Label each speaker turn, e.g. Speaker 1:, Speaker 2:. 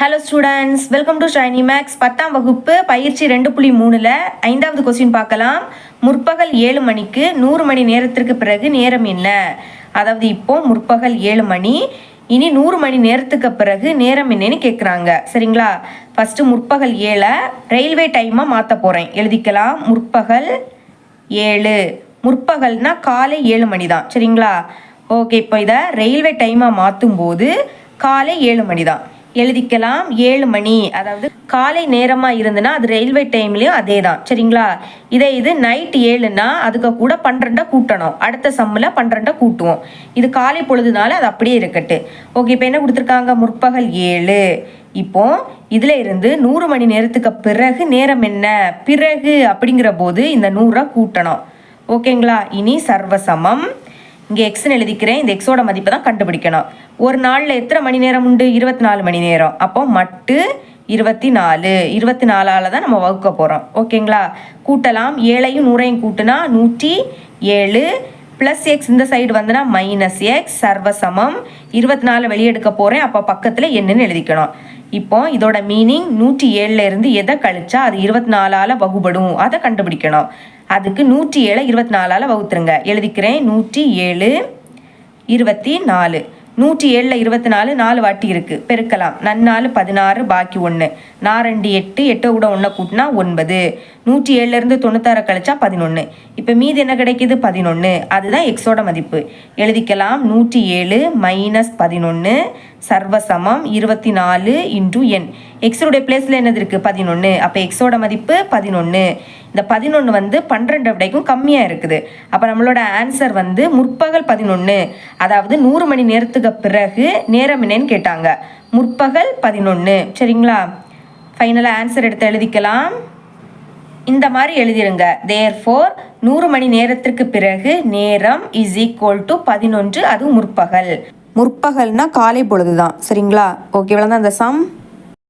Speaker 1: Hello students welcome to Shiny Maths பத்தாம் வகுப்பு பயிற்சி ரெண்டு புள்ளி மூணில் ஐந்தாவது கொஸ்டின் பார்க்கலாம். முற்பகல் ஏழு மணிக்கு நூறு மணி நேரத்திற்கு பிறகு நேரம் என்ன? அதாவது இப்போ முற்பகல் ஏழு மணி. இனி நூறு மணி நேரத்துக்கு பிறகு நேரம் என்னன்னு கேட்குறாங்க சரிங்களா? ஃபஸ்ட்டு முற்பகல் ஏழை ரயில்வே டைமாக மாற்ற போகிறேன் எழுதிக்கலாம். முற்பகல் ஏழு. முற்பகல்னா காலை ஏழு மணி தான் சரிங்களா? ஓகே இப்போ இதை ரயில்வே டைமாக மாற்றும் போது காலை ஏழு மணி தான் எழுதிக்கலாம். ஏழு மணி அதாவது காலை நேரமாக இருந்துன்னா அது ரயில்வே டைம்லேயும் அதே தான் சரிங்களா? இதே இது நைட் ஏழுனா அதுக்கு கூட பன்னிரெண்டை கூட்டணும். அடுத்த சம்மில் பன்னிரெண்டை கூட்டுவோம். இது காலை பொழுதுனால அது அப்படியே இருக்கட்டு. ஓகே இப்போ என்ன கொடுத்துருக்காங்க? முற்பகல் ஏழு. இப்போ இதுல இருந்து நூறு மணி நேரத்துக்கு பிறகு நேரம் என்ன? பிறகு அப்படிங்கிற போது இந்த நூறை கூட்டணும். ஓகேங்களா? இனி சர்வசமம். இங்கே எக்ஸ்னு எழுதிக்கிறேன். இந்த எக்ஸோட மதிப்பை தான் கண்டுபிடிக்கணும். ஒரு நாளில் எத்தனை மணி நேரம் உண்டு? இருபத்தி நாலு மணி நேரம். அப்போ மட்டு இருபத்தி நாலு இருபத்தி நாலால் தான் நம்ம வகுக்க போகிறோம் ஓகேங்களா? கூட்டலாம். ஏழையும் நூறையும் கூட்டுனா நூற்றி ஏழு ப்ளஸ் எக்ஸ் இந்த சைடு வந்துன்னா மைனஸ் எக்ஸ் சர்வசமம். இருபத்தி நாலு வெளியெடுக்க போகிறேன் அப்போ பக்கத்தில் என்னன்னு எழுதிக்கணும். இப்போ இதோட மீனிங் நூற்றி ஏழுல இருந்து எதை கழிச்சா அது இருபத்தி நாலால் வகுபடும்? அதை கண்டுபிடிக்கணும். அதுக்கு நூற்றி ஏழை இருபத்தி நாலால் வகுத்துருங்க. எழுதிக்கிறேன். நூற்றி ஏழு இருபத்தி நாலு நூற்றி ஏழில் இருபத்தி நாலு நாலு வாட்டி இருக்குது பெருக்கலாம். நன்னாலு பதினாறு பாக்கி ஒன்று நாரெண்டு எட்டு எட்டை கூட ஒன்றை கூட்டினா ஒன்பது. நூற்றி ஏழுலேருந்து தொண்ணூத்தாறு கழிச்சா பதினொன்று இப்போ மீது என்ன கிடைக்கிது? பதினொன்று அதுதான் எக்ஸோட மதிப்பு. எழுதிக்கலாம். நூற்றி ஏழு மைனஸ் பதினொன்று சர்வசமம் இருபத்தி நாலு இன்டூ என் எக்ஸோடைய பிளேஸில் என்னது இருக்குது பதினொன்று அப்போ எக்ஸோட மதிப்பு பதினொன்று இந்த பதினொன்று வந்து பன்னிரெண்டு விடைக்கும் கம்மியாக இருக்குது. அப்போ நம்மளோட ஆன்சர் வந்து முற்பகல் பதினொன்று அதாவது நூறு மணி நேரத்துக்கு பிறகு நேரம் என்னன்னு கேட்டாங்க. முற்பகல் பதினொன்று சரிங்களா? ஃபைனலாக ஆன்சர் எடுத்து எழுதிக்கலாம். இந்த மாதிரி எழுதிருங்க. தேர் ஃபோர் நூறு மணி நேரத்திற்கு பிறகு நேரம் இஸ் ஈக்குவல் டு பதினொன்று அது முற்பகல். முற்பகல்னா காலை பொழுது தான் சரிங்களா? ஓகே தான் அந்த சம்